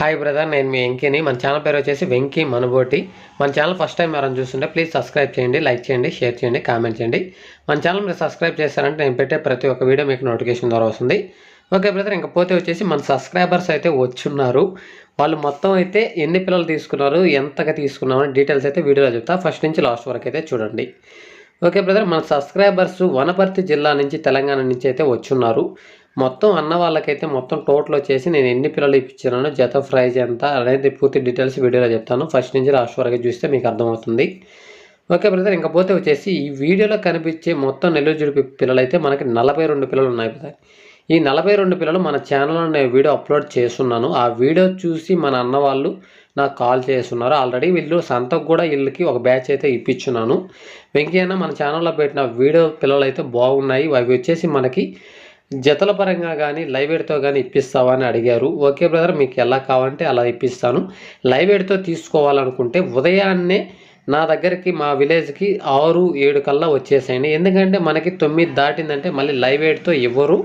Hi brother నేను మీ వెంకీని. మన channel పేరు వచ్చేసి వెంకీ మనబోటి. మన ఛానల్ ఫస్ట్ టైం ఎవరైనా చూస్తుంటే ప్లీజ్ సబ్స్క్రైబ్ చేయండి లైక్ చేయండి షేర్ చేయండి కామెంట్ చేయండి. మన ఛానల్ మీరు సబ్స్క్రైబ్ చేశారంటే నేను పెట్టే ప్రతి ఒక్క వీడియో మీకు నోటిఫికేషన్ ద్వారా వస్తుంది. ఓకే బ్రదర్ ఇంకపోతే వచ్చేసి మన సబ్స్క్రైబర్స్ అయితే వచ్చున్నారు. వాళ్ళు మొత్తం అయితే ఎన్ని పిల్లలు తీసుకున్నారు ఎంతగా తీసుకున్నారు అని డీటెయిల్స్ అయితే వీడియోలో చెప్తా. ఫస్ట్ నుంచి లాస్ట్ వరకు అయితే చూడండి. ఓకే బ్రదర్ మన సబ్స్క్రైబర్స్ వనపర్తి జిల్లా నుంచి తెలంగాణ నుంచి అయితే వచ్చున్నారు. మొత్తం అన్న వాళ్ళకైతే మొత్తం టోటల్ వచ్చేసి నేను ఎన్ని పిల్లలు ఇప్పించాను జత ప్రైజ్ ఎంత అనేది పూర్తి డీటెయిల్స్ వీడియోలో చెప్తాను. ఫస్ట్ నుంచి లాస్ట్ వరకు చూస్తే మీకు అర్థమవుతుంది. ఓకే బ్రదర్ ఇంకా పోతే వచ్చేసి ఈ వీడియోలో కనిపించే మొత్తం నెల్లూరు జుడిపి పిల్లలు అయితే మనకి నలభై రెండు పిల్లలు ఉన్నాయి బ్రదర్ ఈ నలభై రెండు పిల్లలు మన ఛానల్లో నేను వీడియో అప్లోడ్ చేస్తున్నాను. ఆ వీడియో చూసి మన అన్న వాళ్ళు నాకు కాల్ చేస్తున్నారు. ఆల్రెడీ వీళ్ళు సంతకు కూడా వీళ్ళకి ఒక బ్యాచ్ అయితే ఇప్పించున్నాను. వెంకయ్య మన ఛానల్లో పెట్టిన వీడియో పిల్లలు అయితే బాగున్నాయి. అవి వచ్చేసి మనకి జతల పరంగా కానీ లైవ్ ఎయిడ్తో కానీ ఇప్పిస్తావా అని అడిగారు. ఓకే బ్రదర్ మీకు ఎలా కావాలంటే అలా ఇప్పిస్తాను. లైవ్ ఎయిడ్తో తీసుకోవాలనుకుంటే ఉదయాన్నే నా దగ్గరికి మా విలేజ్కి ఆరు ఏడు కల్లా వచ్చేసాయండి. ఎందుకంటే మనకి తొమ్మిది దాటిందంటే మళ్ళీ లైవ్ ఎయిడ్తో ఇవ్వరు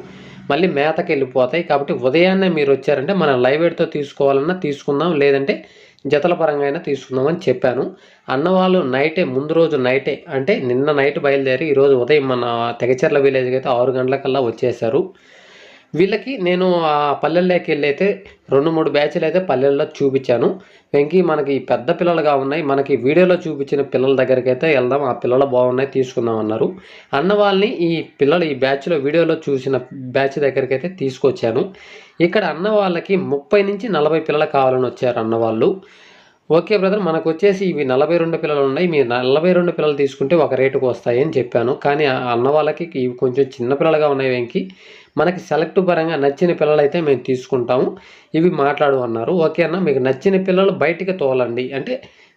మళ్ళీ మేతకి వెళ్ళిపోతాయి కాబట్టి ఉదయాన్నే మీరు వచ్చారంటే మనం లైవ్ ఎయిడ్తో తీసుకోవాలన్నా తీసుకుందాం. లేదంటే జతల పరంగా అయినా తీసుకుందామని చెప్పాను. అన్నవాళ్ళు నైటే ముందు రోజు నైటే అంటే నిన్న నైట్ బయలుదేరి ఈరోజు ఉదయం మన తెగచెర్ల విలేజ్కి అయితే ఆరు గంటలకల్లా వచ్చేసారు వీళ్ళకి నేను ఆ పల్లెల్లోకి వెళ్ళి అయితే రెండు మూడు బ్యాచ్లు అయితే పల్లెల్లో చూపించాను. వెంకీ మనకి పెద్ద పిల్లలుగా ఉన్నాయి. మనకి వీడియోలో చూపించిన పిల్లల దగ్గరికి అయితే వెళ్దాం. ఆ పిల్లలు బాగున్నాయి తీసుకుందాం అన్నారు. అన్న వాళ్ళని ఈ పిల్లలు ఈ బ్యాచ్లో వీడియోలో చూసిన బ్యాచ్ దగ్గరికి అయితే తీసుకొచ్చాను. ఇక్కడ అన్న వాళ్ళకి ముప్పై నుంచి నలభై పిల్లలు కావాలని వచ్చారు అన్న వాళ్ళు. ఓకే బ్రదర్ మనకు వచ్చేసి ఇవి నలభై రెండు పిల్లలు ఉన్నాయి మీరు నలభై రెండు పిల్లలు తీసుకుంటే ఒక రేటుకు వస్తాయి అని చెప్పాను. కానీ ఆ అన్న వాళ్ళకి ఇవి కొంచెం చిన్న పిల్లలుగా ఉన్నాయి వెంకి. మనకి సెలెక్ట్ పరంగా నచ్చిన పిల్లలు అయితే మేము తీసుకుంటాము. ఇవి మాట్లాడు అన్నారు. ఓకే అన్న మీకు నచ్చిన పిల్లలు బయటికి తోలండి. అంటే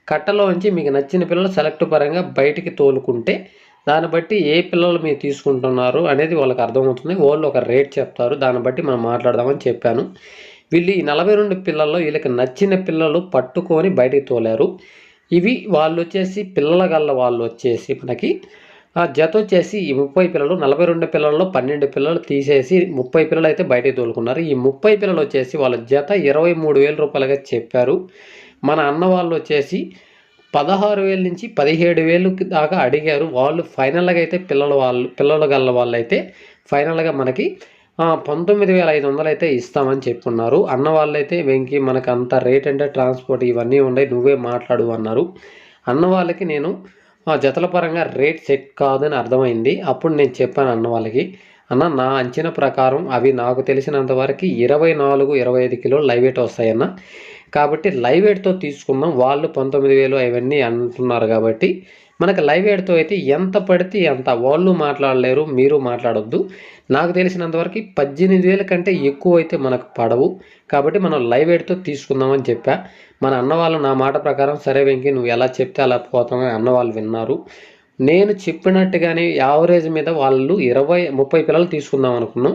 కట్టలోంచి మీకు నచ్చిన పిల్లలు సెలెక్ట్ పరంగా బయటికి తోలుకుంటే దాన్ని బట్టి ఏ పిల్లలు మీరు తీసుకుంటున్నారు అనేది వాళ్ళకి అర్థమవుతుంది. వాళ్ళు ఒక రేట్ చెప్తారు. దాన్ని బట్టి మనం మాట్లాడదామని చెప్పాను. వీళ్ళు ఈ నలభై రెండు పిల్లల్లో వీళ్ళకి నచ్చిన పిల్లలు పట్టుకొని బయటికి తోలారు. ఇవి వాళ్ళు వచ్చేసి పిల్లల గల్ల వాళ్ళు వచ్చేసి మనకి ఆ జత వచ్చేసి ఈ ముప్పై పిల్లలు నలభై రెండు పిల్లల్లో పన్నెండు పిల్లలు తీసేసి ముప్పై పిల్లలు అయితే బయటికి తోలుకున్నారు. ఈ ముప్పై పిల్లలు వచ్చేసి వాళ్ళ జత ఇరవై మూడు వేల రూపాయలుగా చెప్పారు. మన అన్న వాళ్ళు వచ్చేసి పదహారు వేల నుంచి పదిహేడు వేలు దాకా అడిగారు. వాళ్ళు ఫైనల్గా అయితే పిల్లల వాళ్ళు పిల్లల గల్ల వాళ్ళు అయితే ఫైనల్గా మనకి పంతొమ్మిది వేల ఐదు వందలు అయితే ఇస్తామని చెప్పున్నారు. అన్న వాళ్ళైతే వెంకి మనకు అంత రేట్ అంటే ట్రాన్స్పోర్ట్ ఇవన్నీ ఉన్నాయి నువ్వే మాట్లాడు అన్నారు. అన్న వాళ్ళకి నేను జతల పరంగా రేట్ సెట్ కాదని అర్థమైంది. అప్పుడు నేను చెప్పాను అన్న వాళ్ళకి అన్న నా అంచనా ప్రకారం అవి నాకు తెలిసినంత వరకు ఇరవై నాలుగు ఇరవై ఐదు కిలో లైవ్ వెయిట్ వస్తాయన్న కాబట్టి లైవ్ వెయిట్తో తీసుకుందాం. వాళ్ళు పంతొమ్మిది వేలు అవన్నీ అంటున్నారు కాబట్టి మనకు లైవ్ ఎయిడ్తో అయితే ఎంత పడితే ఎంత వాళ్ళు మాట్లాడలేరు మీరు మాట్లాడొద్దు. నాకు తెలిసినంతవరకు పద్దెనిమిది వేల కంటే ఎక్కువ అయితే మనకు పడవు. కాబట్టి మనం లైవ్ ఎయిడ్తో తీసుకుందామని చెప్పా. మన అన్న వాళ్ళు నా మాట ప్రకారం సరే వెంకి నువ్వు ఎలా చెప్తే అలా పోతామని అన్న వాళ్ళు విన్నారు. నేను చెప్పినట్టుగానే యావరేజ్ మీద వాళ్ళు ఇరవై ముప్పై పిల్లలు తీసుకుందాం అనుకున్నాం.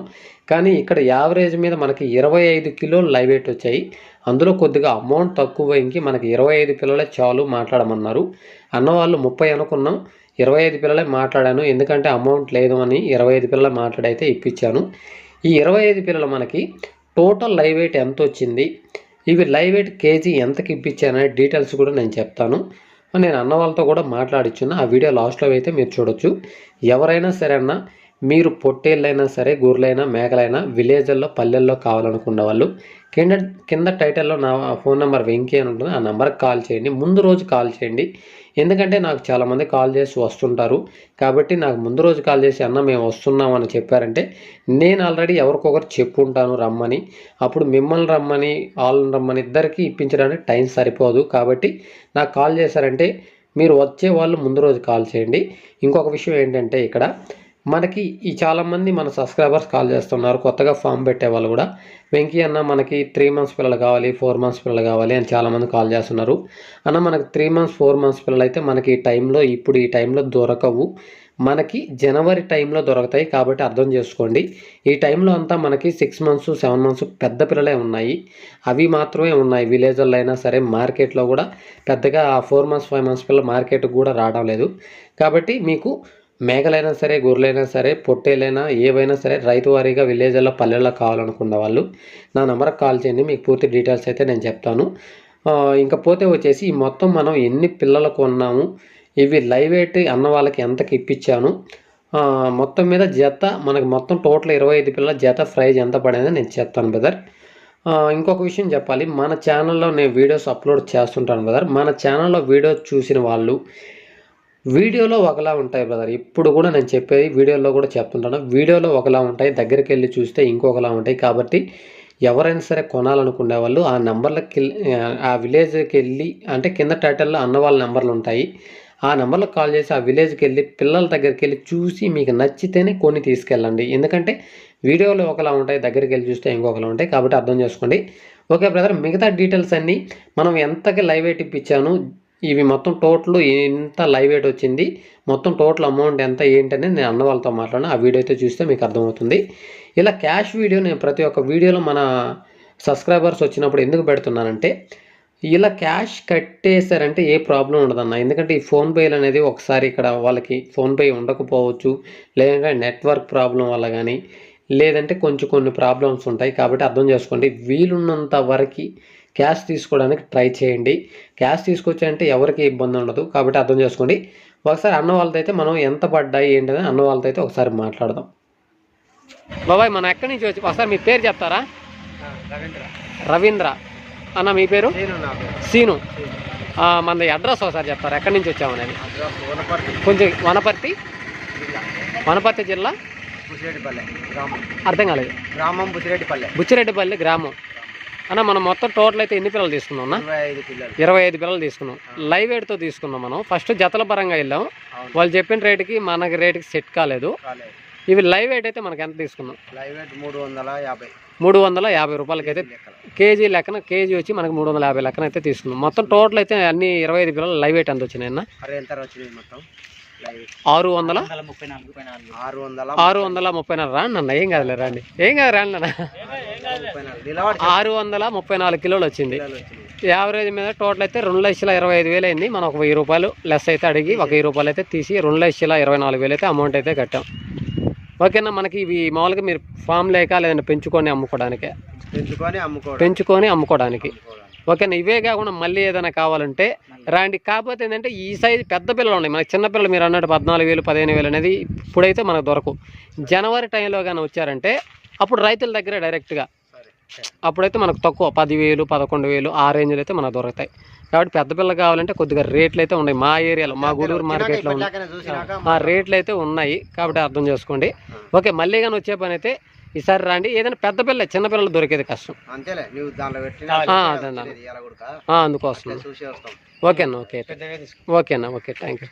కానీ ఇక్కడ యావరేజ్ మీద మనకి ఇరవై ఐదు కిలోలు లైవ్ వెయిట్ వచ్చాయి. అందులో కొద్దిగా అమౌంట్ తక్కువ ఇంకి మనకి ఇరవై ఐదు పిల్లలే చాలు మాట్లాడమన్నారు. అన్నవాళ్ళు ముప్పై అనుకున్నాం ఇరవై ఐదు పిల్లలే మాట్లాడాను. ఎందుకంటే అమౌంట్ లేదు అని ఇరవై ఐదు పిల్లల మాట్లాడైతే ఇప్పించాను. ఈ ఇరవై ఐదు పిల్లలు మనకి టోటల్ లైవ్ వెయిట్ ఎంత వచ్చింది ఇవి లైవ్ వెయిట్ కేజీ ఎంతకి ఇప్పించాననే డీటెయిల్స్ కూడా నేను చెప్తాను. నేను అన్న వాళ్ళతో కూడా మాట్లాడిచ్చున్నా. ఆ వీడియో లాస్ట్లో అయితే మీరు చూడొచ్చు. ఎవరైనా సరే అన్న మీరు పొట్టేళ్ళైనా సరే గొర్రెలైనా మేకలైనా విలేజ్ల్లో పల్లెల్లో కావాలనుకున్న వాళ్ళు కింద కింద టైటిల్లో నా ఫోన్ నెంబర్ వెంకీ అని ఉంటుంది. ఆ నెంబర్కి కాల్ చేయండి. ముందు రోజు కాల్ చేయండి. ఎందుకంటే నాకు చాలామంది కాల్ చేసి వస్తుంటారు. కాబట్టి నాకు ముందు రోజు కాల్ చేసి అన్న మేము వస్తున్నాం అని చెప్పారంటే నేను ఆల్రెడీ ఎవరికొకరు చెప్పుంటాను రమ్మని. అప్పుడు మిమ్మల్ని రమ్మని వాళ్ళని రమ్మని ఇద్దరికి ఇప్పించడానికి టైం సరిపోదు. కాబట్టి నాకు కాల్ చేశారంటే మీరు వచ్చే వాళ్ళు ముందు రోజు కాల్ చేయండి. ఇంకొక విషయం ఏంటంటే ఇక్కడ మనకి ఈ చాలామంది మన సబ్స్క్రైబర్స్ కాల్ చేస్తున్నారు. కొత్తగా ఫామ్ పెట్టే వాళ్ళు కూడా. వెంకీ అన్న మనకి త్రీ మంత్స్ పిల్లలు కావాలి ఫోర్ మంత్స్ పిల్లలు కావాలి అని చాలామంది కాల్ చేస్తున్నారు. అన్న మనకి త్రీ మంత్స్ ఫోర్ మంత్స్ పిల్లలు అయితే మనకి ఈ టైంలో ఇప్పుడు ఈ టైంలో దొరకవు. మనకి జనవరి టైంలో దొరుకుతాయి కాబట్టి అర్థం చేసుకోండి. ఈ టైంలో అంతా మనకి సిక్స్ మంత్స్ సెవెన్ మంత్స్ పెద్ద పిల్లలే ఉన్నాయి. అవి మాత్రమే ఉన్నాయి. విలేజ్లో అయినా సరే మార్కెట్లో కూడా పెద్దగా ఫోర్ మంత్స్ ఫైవ్ మంత్స్ పిల్లలు మార్కెట్కి కూడా రావడం లేదు. కాబట్టి మీకు మేకలైనా సరే గొర్రెలైనా సరే పొట్టేలైనా ఏవైనా సరే రైతు వారీగా విలేజ్లో పల్లెల్లో కావాలనుకున్న వాళ్ళు నా నెంబర్కి కాల్ చేయండి మీకు పూర్తి డీటెయిల్స్ అయితే నేను చెప్తాను. ఇంకా పోతే వచ్చేసి మొత్తం మనం ఎన్ని పిల్లలు కొన్నాము ఇవి లైవ్ ఎయిట్ అన్న వాళ్ళకి ఎంతకి ఇప్పించాను మొత్తం మీద జత మనకి మొత్తం టోటల్ ఇరవై ఐదు పిల్లల జత ప్రైజ్ ఎంత పడిందో నేను చెప్తాను బ్రదర్. ఇంకొక విషయం చెప్పాలి మన ఛానల్లో నేను వీడియోస్ అప్లోడ్ చేస్తుంటాను బ్రదర్. మన ఛానల్లో వీడియోస్ చూసిన వాళ్ళు వీడియోలో ఒకలా ఉంటాయి బ్రదర్. ఇప్పుడు కూడా నేను చెప్పేది వీడియోలో కూడా చెప్తుంటాను. వీడియోలో ఒకలా ఉంటాయి దగ్గరికి వెళ్ళి చూస్తే ఇంకొకలా ఉంటాయి. కాబట్టి ఎవరైనా సరే కొనాలనుకునే వాళ్ళు ఆ నెంబర్లకి ఆ విలేజ్కి వెళ్ళి అంటే కింద టైటిల్లో అన్న వాళ్ళ నెంబర్లు ఉంటాయి. ఆ నెంబర్లకు కాల్ చేసి ఆ విలేజ్కి వెళ్ళి పిల్లల దగ్గరికి వెళ్ళి చూసి మీకు నచ్చితేనే కొన్ని తీసుకెళ్ళండి. ఎందుకంటే వీడియోలో ఒకలా ఉంటాయి దగ్గరికి వెళ్ళి చూస్తే ఇంకొకలా ఉంటాయి. కాబట్టి అర్థం చేసుకోండి. ఓకే బ్రదర్ మిగతా డీటెయిల్స్ అన్నీ మనం ఎంతకి లైవ్ వెయిట్ ఇప్పించాను ఇవి మొత్తం టోటల్ ఎంత లైవ్ వెయిట్ వచ్చింది. మొత్తం టోటల్ అమౌంట్ ఎంత ఏంటని నేను అన్న వాళ్ళతో మాట్లాడిన. ఆ వీడియో అయితే చూస్తే మీకు అర్థమవుతుంది. ఇలా క్యాష్ వీడియో నేను ప్రతి ఒక్క వీడియోలో మన సబ్స్క్రైబర్స్ వచ్చినప్పుడు ఎందుకు పెడుతున్నానంటే ఇలా క్యాష్ కట్టేశారంటే ఏ ప్రాబ్లం ఉండదన్న. ఎందుకంటే ఈ ఫోన్పేలు అనేది ఒకసారి ఇక్కడ వాళ్ళకి ఫోన్పే ఉండకపోవచ్చు లేదంటే నెట్వర్క్ ప్రాబ్లం వల్ల కానీ లేదంటే కొంచెం కొన్ని ప్రాబ్లమ్స్ ఉంటాయి. కాబట్టి అర్థం చేసుకోండి. వీలున్నంత వరకు క్యాష్ తీసుకోవడానికి ట్రై చేయండి. క్యాష్ తీసుకొచ్చారంటే ఎవరికి ఇబ్బంది ఉండదు. కాబట్టి అర్థం చేసుకోండి. ఒకసారి అన్న వాళ్ళతో అయితే మనం ఎంత పడ్డాయి ఏంటని అన్న వాళ్ళతో అయితే ఒకసారి మాట్లాడదాం. బాబాయ్ మనం ఎక్కడి నుంచి వచ్చి ఒకసారి మీ పేరు చెప్తారా? రవీంద్ర. రవీంద్ర. అన్న మీ పేరు? సీను ఆ, మనది అడ్రస్ ఒకసారి చెప్తారా? ఎక్కడి నుంచి వనపర్తి. కొంచెం వనపర్తి? వనపర్తి జిల్లా? అర్థం కాలేదు. గ్రామం బుసిరెడ్డిపల్లె బుచ్చిరెడ్డిపల్లి గ్రామం. అన్న మనం మొత్తం టోటల్ అయితే ఎన్ని పిల్లలు తీసుకున్నాం అన్న? ఇరవై ఐదు పిల్లలు. తీసుకున్నాం. లైవ్ వెయిట్తో తీసుకున్నాం మనం. ఫస్ట్ జతల పరంగా వెళ్ళాం. వాళ్ళు చెప్పిన రేటుకి మనకి రేటుకి సెట్ కాలేదు. ఇవి లైవ్ వెయిట్ అయితే మనకి ఎంత తీసుకున్నాం? లైవ్ వెయిట్ మూడు వందల యాభై. మూడు వందల యాభై రూపాయలకి అయితే కేజీ లెక్కన కేజీ వచ్చి మనకి మూడు వందల యాభై లెక్కన అయితే తీసుకున్నాం. మొత్తం టోటల్ అయితే అన్ని ఇరవై ఐదు పిల్లలు లైవ్ వెయిట్ ఎంత వచ్చినాయి అన్న? ఎంత వచ్చినాయి మొత్తం? ఆరు వందల? ఆరు వందల ఆరు వందల ముప్పై నాలుగు రాండి అన్న ఏం కాదులే రండి ఏం కాదు రండి అన్న. ఆరు వందల ముప్పై నాలుగు కిలోలు వచ్చింది. యావరేజ్ మీద టోటల్ అయితే రెండు లక్షల ఇరవై ఐదు వేలు అయింది. మనం ఒక వెయ్యి రూపాయలు లెస్ అయితే అడిగి ఒక వెయ్యి రూపాయలు అయితే తీసి రెండు లక్షల ఇరవై నాలుగు వేలు అయితే అమౌంట్ అయితే కట్టాం. ఓకేనా మనకి ఇవి మామూలుగా మీరు ఫామ్ లేక లేదంటే పెంచుకొని అమ్ముకోవడానికి. పెంచుకొని అమ్ముకోవడం. పెంచుకొని అమ్ముకోవడానికి. అమ్ముకోవడం. ఓకేనా ఇవే కాకుండా మళ్ళీ ఏదైనా కావాలంటే రాండి కాకపోతే ఏంటంటే ఈ సైజు పెద్ద పిల్లలు ఉన్నాయి. మనకి చిన్న పిల్లలు మీరు అన్నట్టు పద్నాలుగు వేలు పదిహేను వేలు అనేది ఇప్పుడైతే మనకు దొరకవు. జనవరి టైంలో కానీ వచ్చారంటే అప్పుడు రైతుల దగ్గర డైరెక్ట్గా. అప్పుడైతే మనకు తక్కువ పదివేలు పదకొండు వేలు ఆ రేంజ్లో అయితే మనకు దొరుకుతాయి. కాబట్టి పెద్ద పిల్లలు కావాలంటే కొద్దిగా రేట్లు అయితే ఉన్నాయి. మా ఏరియాలో మా గూడూరు మార్కెట్లో ఉన్నాయి. ఆ రేట్లు అయితే ఉన్నాయి. కాబట్టి అర్థం చేసుకోండి. ఓకే మళ్ళీ కానీ వచ్చే పని అయితే ఈసారి రండి. ఏదైనా పెద్ద పిల్ల చిన్న పిల్లలు దొరికేది కష్టం. అంతేలే నువ్వు పెట్టిన అందుకోసం. వస్తాం. ఓకే. అన్న ఓకే ఓకే అన్న ఓకే. Thank you